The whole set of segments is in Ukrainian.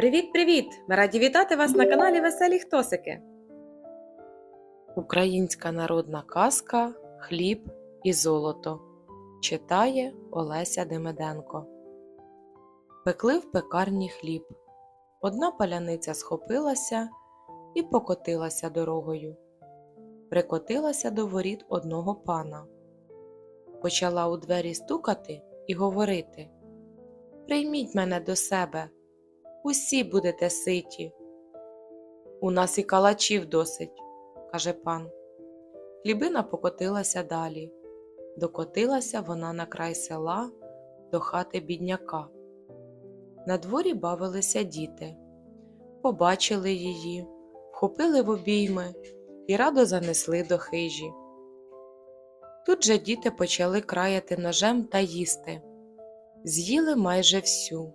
Привіт-привіт! Ми раді вітати вас на каналі Веселі Хтосики. Українська народна казка Хліб і золото читає Олеся Демиденко. Пекли в пекарні хліб. Одна паляниця схопилася і покотилася дорогою. Прикотилася до воріт одного пана. Почала у двері стукати і говорити Прийміть мене до себе, усі будете ситі. У нас і калачів досить, каже пан. Хлібина покотилася далі. Докотилася вона на край села до хати бідняка. На дворі бавилися діти. Побачили її, вхопили в обійми і радо занесли до хижі. Тут же діти почали краяти ножем та їсти. З'їли майже всю,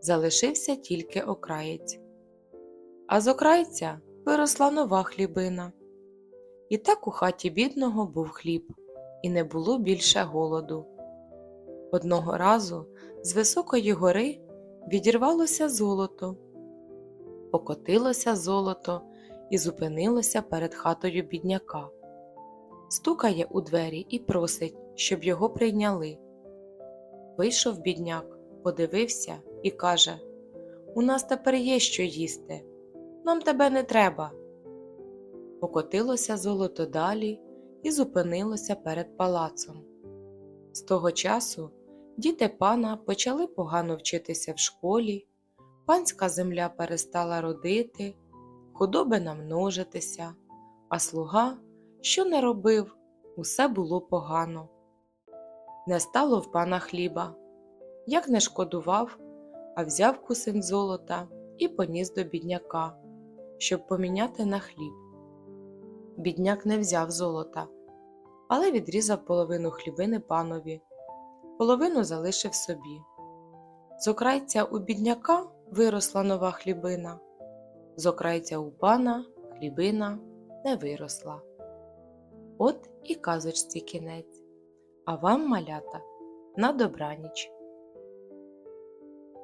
залишився тільки окраєць. А з окрайця виросла нова хлібина. І так у хаті бідного був хліб, і не було більше голоду. Одного разу з високої гори відірвалося золото, покотилося золото і зупинилося перед хатою бідняка. Стукає у двері і просить, щоб його прийняли. Вийшов бідняк, подивився і каже У нас тепер є що їсти, нам тебе не треба. Покотилося золото далі і зупинилося перед палацом. З того часу діти пана почали погано вчитися в школі, панська земля перестала родити, худоби намножитися, а слуга, що не робив, усе було погано. Не стало в пана хліба, як не шкодував, а взяв кусень золота і поніс до бідняка, щоб поміняти на хліб. Бідняк не взяв золота, але відрізав половину хлібини панові, половину залишив собі. З окрайця у бідняка виросла нова хлібина, з окрайця у пана хлібина не виросла. От і казочці кінець. А вам, малята, на добраніч.